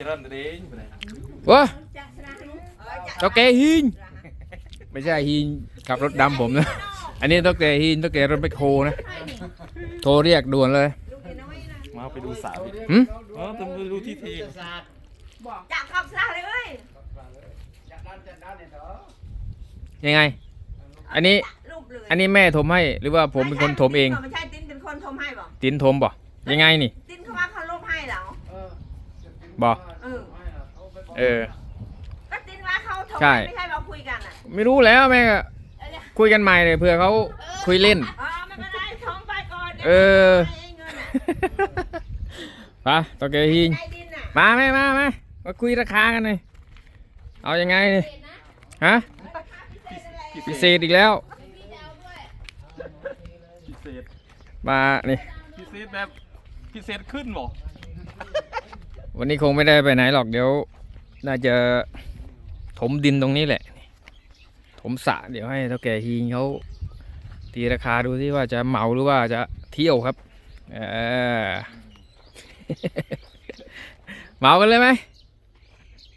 วะเจ้าแกหินไม่ใช่หินขับรถดำผมนะ อันนี้เจ้าแกหินเจ้าแกรถไปโคนะ โทรเรียกด่วนเลย มาไปดูสาวดิหืมเออต้องไปดูที่ทีจับขับซะเลยเอ้ยยังไง อันนี้รูปเลยอันนี้แม่ถมให้หรือว่าผมเป็นคนถมเอง ไม่ใช่ติ้นเป็นคนถมให้บอกตินถมบ่ยังไงนี่ ติ้นเขาว่าเขาลบให้เหรอ บ่เออเออ ก็ติ้นว่าเขาถมใช่ให้ไม่ใช่เราคุยกันอะไม่รู้แล้วแม่ก็คุยกันใหม่เลยเผื่อเขาคุยเล่น อ๋อไม่เป็นไรถมไปก่อนเออให้เงินอะไปเจ้าแกหินใจดินอะมาไหมมาไหมมาคุยราคากันหน่อยเอายังไงนี่ฮะพิเศษอีกแล้ว พิเศษมานี่พิเศษแบบพิเศษขึ้นบ่ วันนี้คงไม่ได้ไปไหนหรอกเดี๋ยว น่าจะถมดินตรงนี้แหละ ถมสระเดี๋ยวให้เท่าแก่ฮีนเขาตีราคาดูที่ว่าจะเหมาหรือว่าจะเที่ยวครับเออเหมากันเลยไหม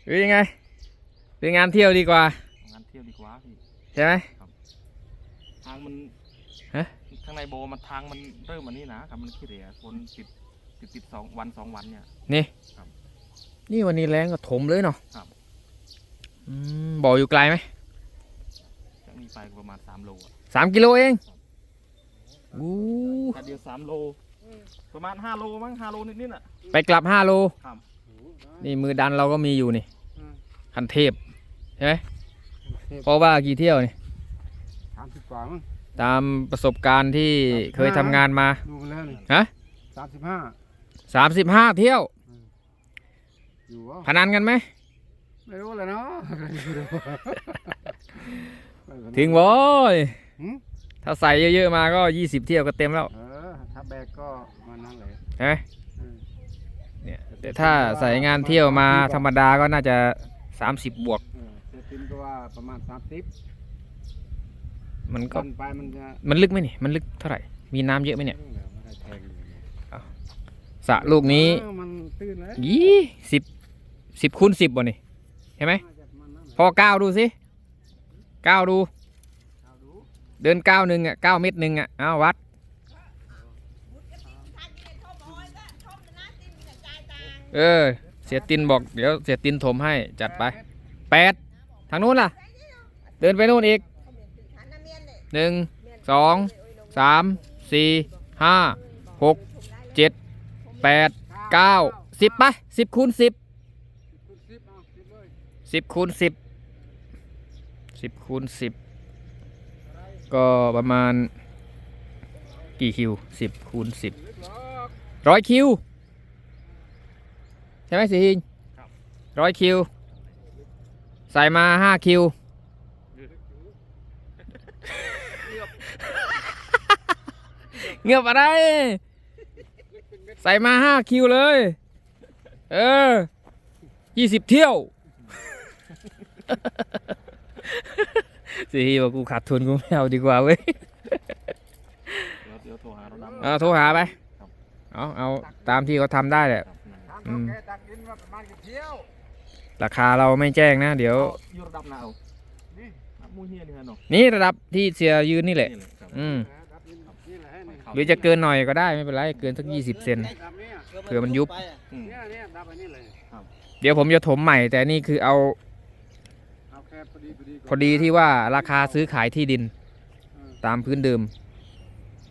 หรือยังไงเป็นงานเที่ยวดีกว่า งานเที่ยวดีกว่าพี่ใช่ไหมทางมันฮะข้างในโบมันทางมันเริ่มมันนี่นะครับมันขี้เหร่คนติด ติดติดสองวันสองวันเนี่ย นี่ครับนี่วันนี้แรงก็ถมเลยเนาะครับ อืมบ่ออยู่ไกลไหมจากนี้ไปก็ประมาณสามโลอะสามกิโลเองอู้ถ้าเดียวสามโล ประมาณห้าโลมั้งห้าโลนิดๆอะ ไปกลับห้าโล ครับ นี่มือดันเราก็มีอยู่นี่อืม คันเทพใช่ไหมเพราะว่ากี่เที่ยวนี่สามสิบกว่ามั้งตามประสบการณ์ที่เคยทำงานมา ดูมาแล้วนี่ฮะ สามสิบห้า สามสิบห้าเที่ยว อยู่วะพนันกันไหม ไม่รู้เลยเนาะ ถึงโว้ยหืม ถ้าใส่เยอะๆมาก็ยี่สิบเที่ยวก็เต็มแล้วเออ ถ้าแบกก็มันนั่นเลยใช่ไหมอืมเนี่ยแต่ถ้าใส่งานเที่ยวมาธรรมดาก็น่าจะสามสิบบวก เออเซตินก็ว่าประมาณสามสิบมันก็กันไปมันจะมันลึกไหมนี่ มันลึกเท่าไหร่ มีน้ำเยอะไหมเนี่ยเดี๋ยวมันได้แทงอยู่ สระลูกนี้เออมันตื้นเลยยี่สิบสิบคูณสิบบ่นี่เห็นไหมน่าจะประมาณนั้นแหละพอก้าวดูสิก้าวดู เอาดูเดินก้าวหนึ่งอะก้าวเม็ดหนึ่งอะเอาวัด เออ เสียตินบอกเดี๋ยวเสียตินถมให้จัดไปแปดทางนู้นล่ะ เดินไปนู้นอีกหนึ่งสองสามสี่ห้าหกเจ็ด แปดเก้าสิบไปสิบคูณสิบคูณสิบเอาสิบเลยสิบคูณสิบสิบคูณสิบก็ประมาณ กี่คิวสิบคูณสิบลึกหรอกร้อยคิว ใช่ไหมสิฮิงร้อยคิว ใส่มาห้าคิวเงียบอะไร ใส่มาห้าคิวเลย เออยี่สิบเที่ยวสิฮิบอกกูขาดทุนกูไม่เอาดีกว่าเว้ยเดี๋ยวเดี๋ยวโทรหาเราดำ เอาโทรหาไปครับ เอาเอาตามที่เขาทำได้แหละ ครับนั่นถามอืมแกตักดินว่าประมาณกี่เที่ยว ราคาเราไม่แจ้งนะ เดี๋ยวเอาอยู่ระดับไหนเอานี่อะมูเฮียนี่ฮะเนาะนี่ระดับที่เสียยืนนี่แหละ นี่เลยครับอืมนะตักดินนี่แหละนี่หรือจะเกินหน่อยก็ได้ไม่เป็นไรเกินสักยี่สิบเซนดับเนี่ยเผื่อมันยุบ อืม เนี่ยเนี่ยดับอันนี้เลยเดี๋ยวผมจะถมใหม่ แต่นี่คือเอาเอาแค่พอดีพอดีก่นพอดีที่ว่าราคาซื้อขายที่ดินเออตามพื้นเดิม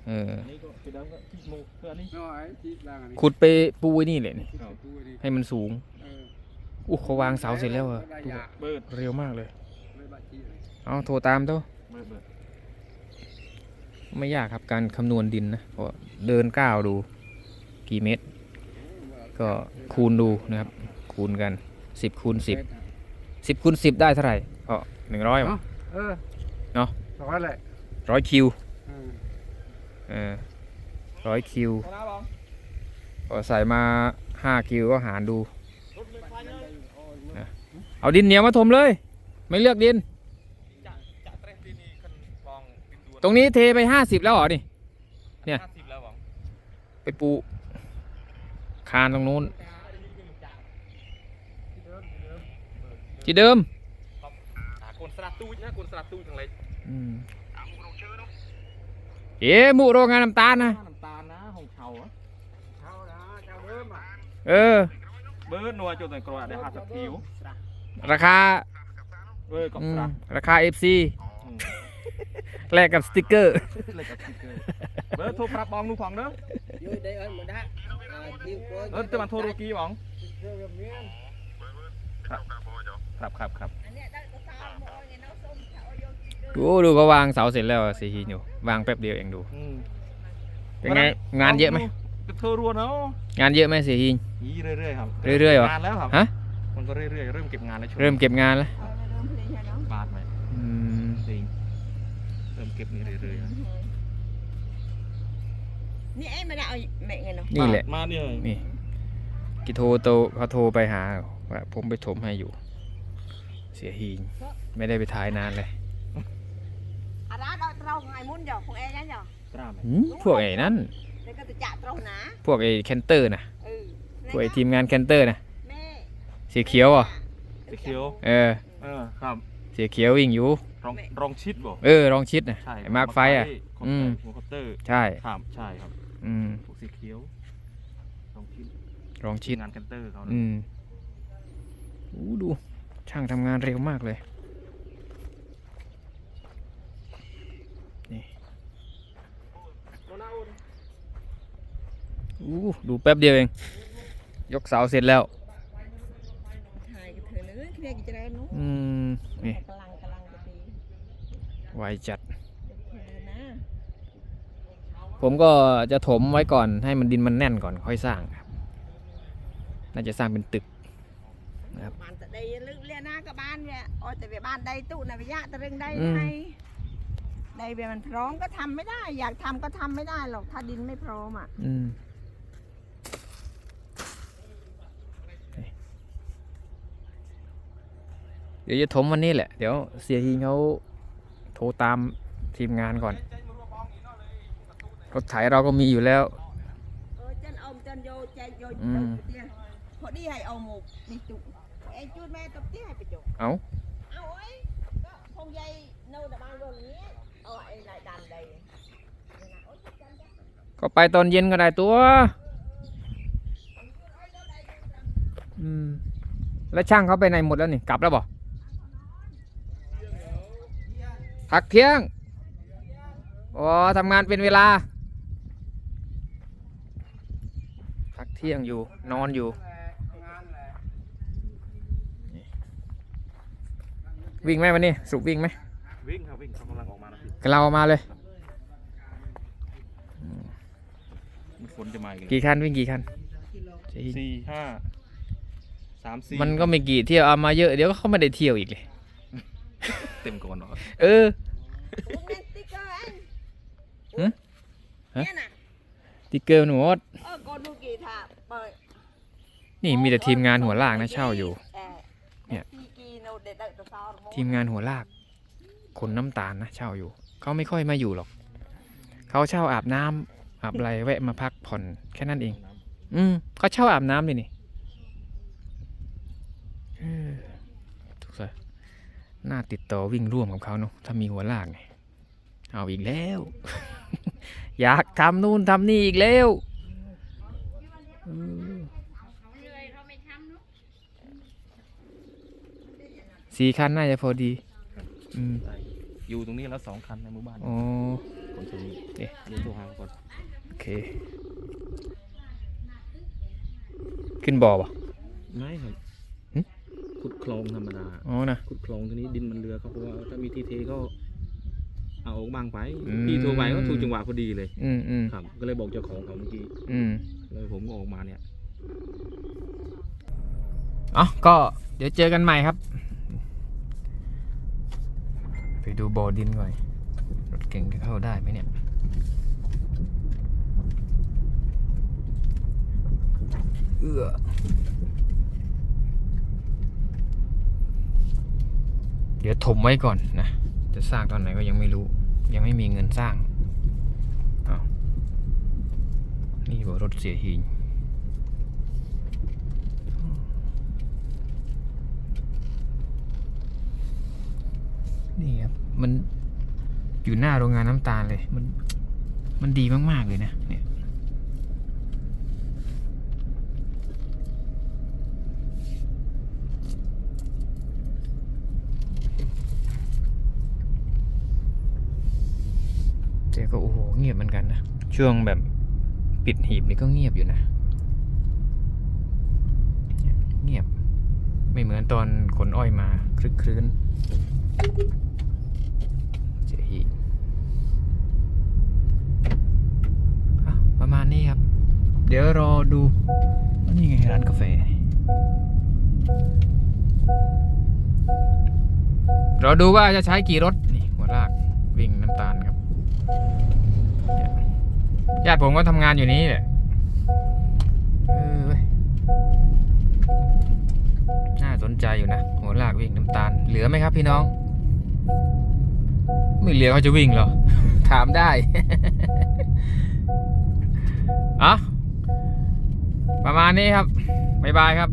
เอออันนี้ก็คือเดิมก็ที่โมเพื่ออันนี้น้อยที่ล่างอันนี้ขุดไปปูไว้นี่เลยนี่ขุดไปดูอันนี้ให้มันสูงเอออู้เขาวางเสาเสร็จแล้วอะได้ยาเบิดเร็วมากเลยไม่บาดจี้เลยเอาโทรตามเถอะเบิดเบิด ไม่ยากครับการคำนวณดินนะก็เดินก้าวดูกี่เมตร ก็คูณดูนะครับ คูณกันสิบคูณสิบสิบคูณสิบได้เท่าไหร่ก็หนึ่งร้อยเนาะเออเนาะสองร้อยแหละร้อยคิวเออเออร้อยคิวก็ใส่มาห้าคิวก็หารดูนะเอาดินเหนียวมาถมเลย ไม่เลือกดิน จะจะเตรที่นี่คันบองดินดวน ตรงนี้เทไปห้าสิบแล้วเหรอนี่ เนี่ย ห้าสิบแล้วบองไปปู คานตรงนู้นที่เดิมหาคนสลัดตู้นะคนสลัดตู้ทางไรอืมเอ๋หมูโรงงานน้ำตาลนะน้ำตาลนะของเชาอะเช่านะเช่าเริ่มอะเออ เบิร์ดนัวจุดหนึ่งกรวดได้ห้าสิบคิวราคาเบิร์ดกับอืสมลัดราคา FC อืม แลกกับสติกเกอร์ เลยกับสติ๊กเกอร์เบิร์ดโทรปรับบองนูฟองเด้อยืดได้เอ้ยหมดนะอ่าทีมโค้ชเออจะมาโทรโรกีบองเรื่องแบบนี้ครับครับครับอันเนี้ยได้ตัวสาวโมยเนี่ยน้องส้มเขาเอาโยนกินดูดูเขาวางเสาเสร็จแล้วสีหินอยู่วางแป๊บเดียวเองดู อืมเป็นไงงานเยอะไหมก็เธอรัวเนาะงานเยอะไหมสีหิน ยีเรื่อยๆครับเรื่อยๆเหรองานแล้วครับฮะ มันก็เรื่อยๆเริ่มเก็บงานแล้วช่วงเริ่มเก็บงานแล้ว ริ่มเก็บนี่เรื่อยๆนะนี่ไอ้ไม่ได้เอาแม่เงินเนาะนี่แหละ มาเนี่ยนี่ กิโทรโตเขาโทรไปหาว่าผมไปถมให้อยู่ เสียหินไม่ได้ไปถ่ายนานเลยอาราดเอาตรงไงมุ้นหยอกของเอ้นั่นหยอกกล้าไหมหืมพวกไอ้นั่น แล้วก็จะจะตรงนะพวกไอ้แคนเตอร์นะเออพวกไอ้ทีมงานแคนเตอร์นะแม่สีเขียวอะสีเขียว เออ เออ ครับ สีเขียววิ่งอยู่ รองรองชิดบ่เออลองชิดนะใช่ไอ้มาร์คไฟอะ คออืมมหัวคอปเตอร์ใช่ ครับใช่ครับอืมพวกสีเขียวรองชิดลองชิด งานแคนเตอร์เขานะอืมอู้ดู ช่างทำงานเร็วมากเลย นี่อู้ดูแป๊บเดียวเอง ยกเสาเสร็จแล้ว ถ่ายกับเธอเลยเคลียร์กิจการนู้นอืม นี่กำลังกำลังจะดี ไวจัดเธอนะผมก็จะถมไว้ก่อนให้มันดินมันแน่นก่อนค่อยสร้างครับ น่าจะสร้างเป็นตึกครับบ้านแต่ได้ลึกเรียนหน้ากับบ้านเนี่ยโอ้แต่เวียบ้านได้ตู้นะวิยะตะเรงได้อืม ไงได้เวียมันพร้อมก็ทำไม่ได้ อยากทำก็ทำไม่ได้หรอกถ้าดินไม่พร้อมอะอืมนี่เดี๋ยวจะถมวันนี้แหละ เดี๋ยวเสียฮีเขาโทรตามทีมงานก่อน รถไถเราก็มีอยู่แล้วเออจันอมจันโยแจกโยอืมเตี้ยพอดีให้เอาหมูไอ้จุดแม่ตบเตี้ยให้ไปจกเอาเอาไอ้ก็คงใหญ่โน่นแต่บางโดนองเงี้ยเอาไอ้นายดันเอ๊ยจันจันก็ไปตอนเย็นก็ได้ตัว อืม แล้วช่างเขาไปไหนหมดแล้วนี่ กลับแล้วบ่ พักเที่ยง อ๋อทำงานเป็นเวลา พักเที่ยงอยู่ นอนอยู่งานแหละวิ่งไหมวันนี้สุกวิ่งไหมวิ่งครับวิ่งเขากำลังออกมานะพี่กเรามาเลยมีฝนจะมาอีกแล้วกี่คันวิ่งกี่คันสี่สี่ห้าสามสี่มันก็ไม่กี่เที่ยวเอามาเยอะเดี๋ยวก็เขาไม่ได้เที่ยวอีกเลย เต็มก่อนเนาะเออพวกนั้นติ๊กเกอร์อันหึฮะเนี่ยน่ะติ๊กเกอร์หนูดเออก็ดูกี่ท่าเปิดนี่มีแต่ทีมงานหัวลากนะเช่าอยู่เออเนี่ยที่กีโนเด็ดๆตัวซาวร์โมทีมงานหัวลากคนน้ำตาลนะเช่าอยู่ เขาไม่ค่อยมาอยู่หรอก เขาเช่าอาบน้ำอาบอะไรแวะมาพักผ่อนแค่นั้นเอง อืมเขาเช่าอาบน้ำเลยนี่เออทุกสัย น่าติดต่อวิ่งร่วมกับเขาเนาะถ้ามีหัวลากไงเอาอีกแล้ว อยากทำนู่นทำนี่อีกแล้วเออสี่คันน่าจะพอดีอืมอยู่ตรงนี้แล้วสองคันในหมู่บ้านอ๋อคนตรงนี้เอ๊ะเดี๋ยวโทรหาก่อนโอเค ขึ้นบ่อป่ะไม่ครับหึ ขุดคลองธรรมดาอ๋อนะ ขุดคลองทีนี้ดินมันเรือเขาเพราะว่าถ้ามีทีเทก็ เอาออกบางไปอืม พี่โทรไปก็ถูกจังหวะพอดีเลย อืมอืมครับ ก็เลยบอกเจ้าของเขาเมื่อกี้อืมเลยผมก็ออกมาเนี่ยอ๋อก็เดี๋ยวเจอกันใหม่ครับ ไปดูบ่อดินก่อนรถเก่งจะเข้าได้ไหมเนี่ย เอื้อ เดี๋ยวถมไว้ก่อนนะ จะสร้างตอนไหนก็ยังไม่รู้ ยังไม่มีเงินสร้างอา้นี่ว่รถเสียหินนี่ครับ มันอยู่หน้าโรงงานน้ำตาลเลย มัน มันดีมาก ๆ เลยนะ เนี่ย เงียบเหมือนกันนะ ช่วงแบบปิดหีบนี่ก็เงียบอยู่นะ เงียบ ไม่เหมือนตอนขนอ้อยมาคลึกครื้นเจอหีบประมาณนี้ครับ เดี๋ยวรอดูว่านี่ไงร้านกาแฟรอดูว่าจะใช้กี่รถ นี่หัวลากวิ่งน้ำตาลครับาติผมก็ทำงานอยู่นี้แหละเออเว้ยน่าสนใจอยู่นะหัวลากวิ่งน้ำตาล เหลือไหมครับพี่น้อง ไม่เหลือเขาจะวิ่งเหรอ ถามได้อะประมาณนี้ครับ บ๊ายบายครับ